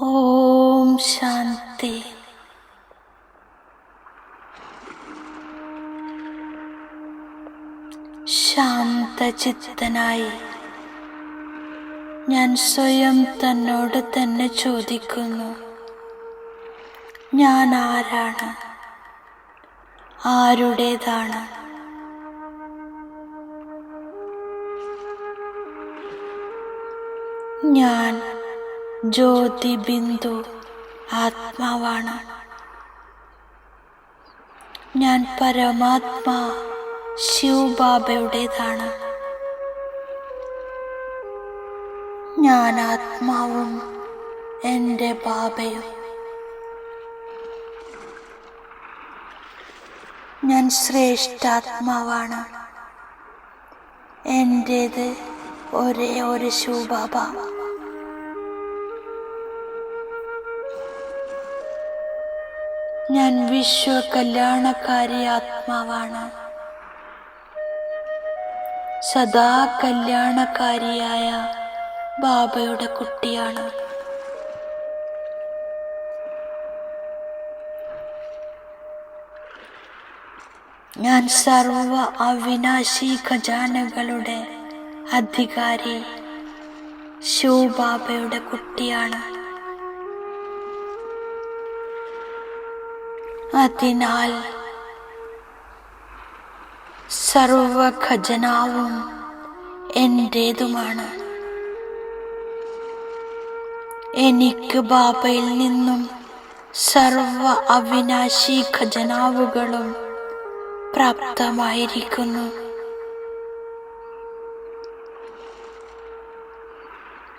ഓം ശാന്തി. ശാന്തചിത്തനായി ഞാൻ സ്വയം തന്നോട് തന്നെ ചോദിക്കുന്നു ഞാൻ ആരാണ്? ആരുടേതാണ്? ഞാൻ ജ്യോതി ബിന്ദു ആത്മാവാണ്. ഞാൻ പരമാത്മാ ശിവബാബയുടേതാണ്. ഞാൻ ആത്മാവും എന്റെ ബാബയും. ഞാൻ ശ്രേഷ്ഠാത്മാവാണ്. എന്റേത് ഒരേ ഒരു ശിവബാബ. ഞാൻ വിശ്വ കല്യാണക്കാരി ആത്മാവാണ്. സദാ കല്യാണക്കാരിയായ ബാബയുടെ കുട്ടിയാണ്. ഞാൻ സർവ അവിനാശി ഖജാനകളുടെ അധികാരി ശിവബാബയുടെ കുട്ടിയാണ്. അതിനാൽ സർവ ഖജനാവും എന്റേതുമാണ് എനിക്ക് ബാബയിൽ നിന്നും സർവ അവിനാശി ഖജനാവുകളും പ്രാപ്തമായിരിക്കുന്നു.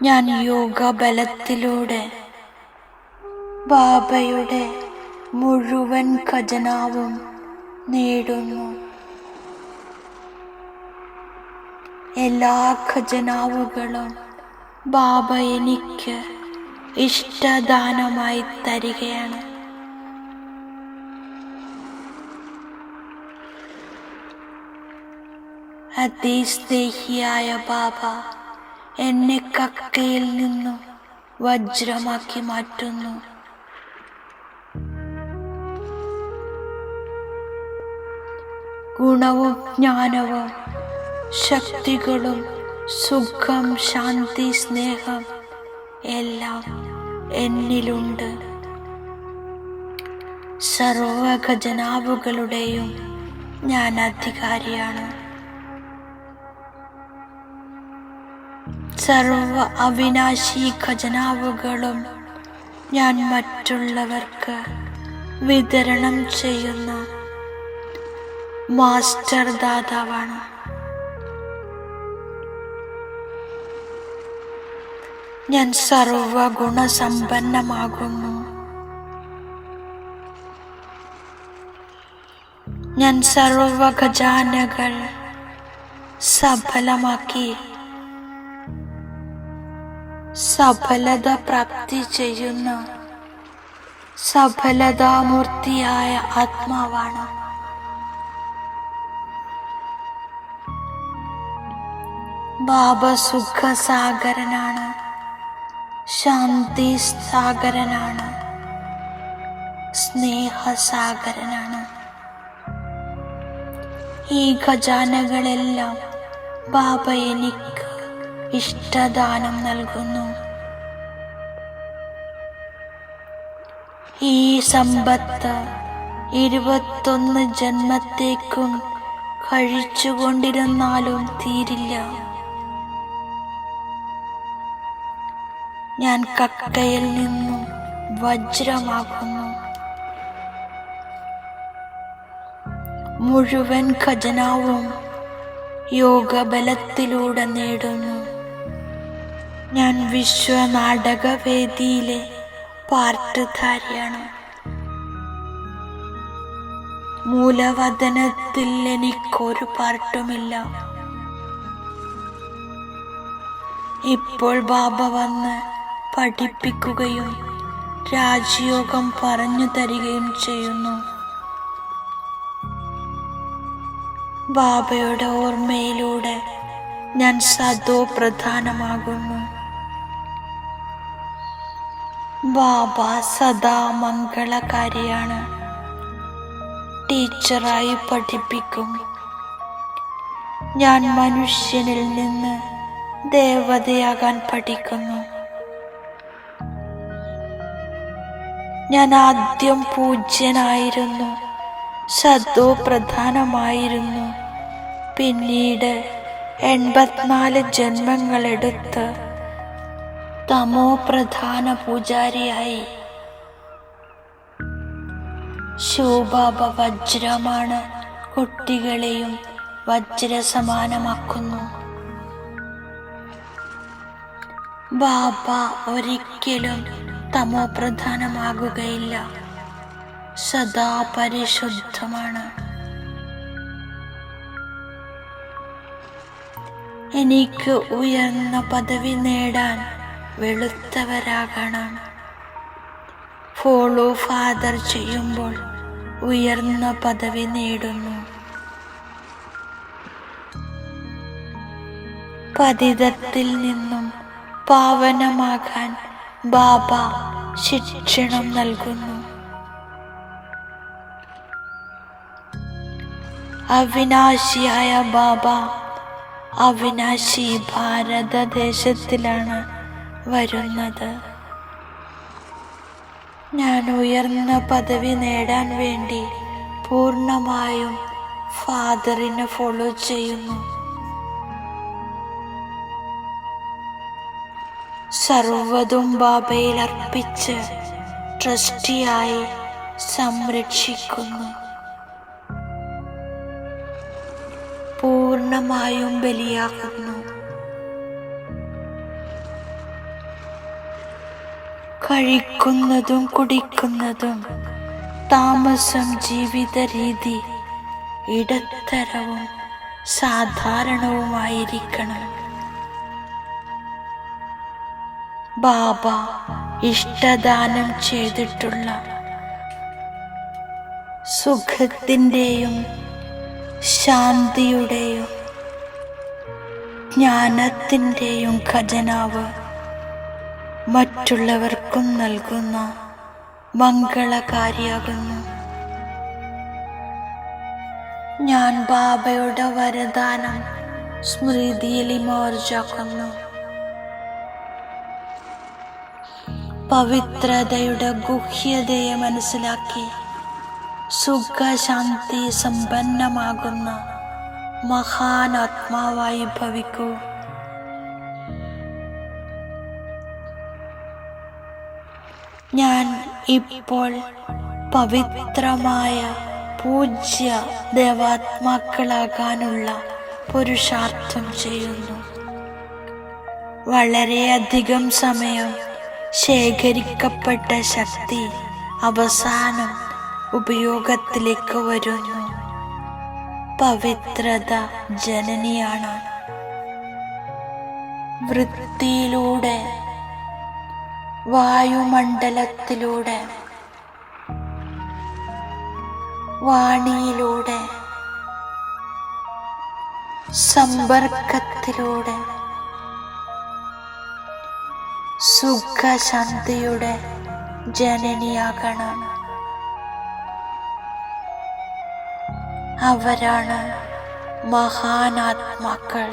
ഞാൻ യോഗ ബലത്തിലൂടെ ബാബയുടെ മുഴുവൻ ഖജനാവും നേടുന്നു. എല്ലാ ഖജനാവുകളും ബാബ എനിക്ക് ഇഷ്ടദാനമായി തരികയാണ്. അതിസ്നേഹിയായ ബാബ എന്നെ കക്കയിൽ നിന്നും വജ്രമാക്കി മാറ്റുന്നു. ഗുണവും ജ്ഞാനവും ശക്തികളും സുഖം ശാന്തി സ്നേഹം എല്ലാം എന്നിലുണ്ട്. സർവഖജനാവുകളുടെയും ഞാൻ അധികാരിയാണ്. സർവ അവിനാശി ഖജനാവുകളും ഞാൻ മറ്റുള്ളവർക്ക് വിതരണം ചെയ്യുന്ന. മാസ്റ്റർ ദാതാവാണ്. ഞാൻ സർവ ഗുണസമ്പന്നമാകുന്നു ഞാൻ സർവ ഖജാനകൾ സഫലമാക്കി സഫലത പ്രാപ്തി ചെയ്യുന്ന സഫലതാമൂർത്തിയായ ആത്മാവാണ്. ബാബ സുഖസാഗരനാണ്. ശാന്തി സാഗരനാണ്. സ്നേഹസാഗരനാണ്. ഈ ഖജാനകളെല്ലാം ബാബ എനിക്ക് ഇഷ്ടദാനം നൽകുന്നു. ഈ സമ്പത്ത് ഇരുപത്തൊന്ന് ജന്മത്തേക്കും കഴിച്ചുകൊണ്ടിരുന്നാലും തീരില്ല. ഞാൻ കക്കയിൽ നിന്നും വജ്രമാകുന്നു. മുഴുവൻ ഖജനാവും യോഗബലത്തിലൂടെ നേടുന്നു. ഞാൻ വിശ്വനാടകവേദിയിലെ പാർട്ടുധാരിയാണ്. മൂലവദനത്തിൽ എനിക്കൊരു പാർട്ടുമില്ല ഇപ്പോൾ ബാബ വന്ന് പഠിപ്പിക്കുകയും രാജയോഗം പറഞ്ഞു തരികയും ചെയ്യുന്നു. ബാബയുടെ ഓർമ്മയിലൂടെ ഞാൻ സദോ പ്രധാനമാകുന്നു. ബാബ സദാ മംഗളകാരിയാണ്. ടീച്ചറായി പഠിപ്പിക്കും. ഞാൻ മനുഷ്യനിൽ നിന്ന് ദേവതയാകാൻ പഠിക്കുന്നു. ഞാൻ ആദ്യം പൂജ്യനായിരുന്നു. സദ്ദോ പ്രധാനമായിരുന്നു. പിന്നീട് എൺപത്തിനാല് ജന്മങ്ങളെടുത്ത് തമോ പ്രധാന പൂജാരിയായി. ശോഭാബ വജ്രമാണ് കുട്ടികളെയും വജ്രസമാനമാക്കുന്നു. ബാബ ഒരിക്കലും തമോ പ്രധാനമാകുകയില്ല. സദാ പരിശുദ്ധമാണ്. എനിക്ക് ഉയർന്ന പദവി നേടാൻ വെളുത്തവരാകണം. ഫോളോ ഫാദർ ചെയ്യുമ്പോൾ ഉയർന്ന പദവി നേടുന്നു. പതിതത്തിൽ നിന്നും പാവനമാകാൻ ബാബ ശിക്ഷണം നൽകുന്നു. അവിനാശിയായ ബാബ അവിനാശി ഭാരതദേശത്തിലാണ് വരുന്നത്. ഞാൻ ഉയർന്ന പദവി നേടാൻ വേണ്ടി പൂർണമായും ഫാദറിനെ ഫോളോ ചെയ്യുന്നു. സർവതും ബാബയിൽ അർപ്പിച്ച് ട്രസ്റ്റിയായി സംരക്ഷിക്കുന്നു. പൂർണമായും ബലിയാകുന്നു. കഴിക്കുന്നതും കുടിക്കുന്നതും താമസം ജീവിത രീതി ഇടത്തരവും സാധാരണവുമായിരിക്കണം. ബാബ ഇഷ്ടദാനം ചെയ്തിട്ടുള്ള സുഖത്തിന്റെയും ശാന്തിയുടെയും ജ്ഞാനത്തിന്റെയും ഖജനാവ് മറ്റുള്ളവർക്കും നൽകുന്ന മംഗളകാരിയാകുന്നു. ഞാൻ ബാബയുടെ വരദാനം സ്മൃതിയിൽ ഇമോർജാക്കുന്നു പവിത്രതയുടെ ഗുഹ്യതയെ മനസ്സിലാക്കി സുഖശാന്തി സമ്പന്നമാകുന്ന മഹാനാത്മാവായി ഭവിക്കൂ. ഞാൻ ഇപ്പോൾ പവിത്രമായ പൂജ്യ ദേവാത്മാക്കളാകാനുള്ള പുരുഷാർത്ഥം ചെയ്യുന്നു. വളരെയധികം സമയം ശേഖരിക്കപ്പെട്ട ശക്തി അവസാനം ഉപയോഗത്തിലേക്ക് വരുന്നു. പവിത്രത ജനനിയാണ്. വൃത്തിയിലൂടെ വായുമണ്ഡലത്തിലൂടെ വാണിയിലൂടെ സമ്പർക്കത്തിലൂടെ സുഖശാന്തിയുടെ ജനനിയാകണം. അവരാണ് മഹാനാത്മാക്കൾ.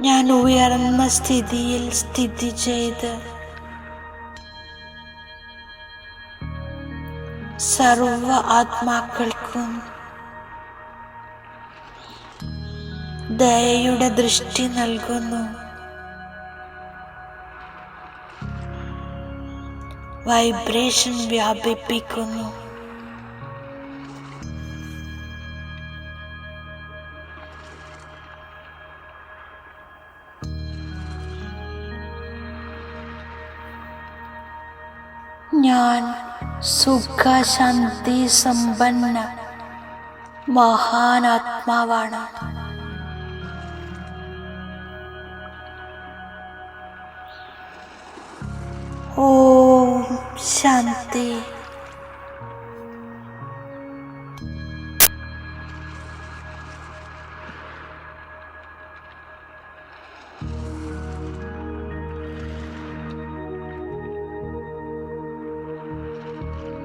ഞാൻ ഉയർന്ന സ്ഥിതിയിൽ സ്ഥിതി ചെയ്ത് സർവ ആത്മാക്കൾക്കും ദയയുടെ ദൃഷ്ടി നൽകുന്നു. വൈബ്രേഷൻ വ്യാപിപ്പിക്കുന്നു. ഞാൻ സുഖശാന്തി സമ്പന്ന മഹാനാത്മാവാണ്. ഓം ശാന്തി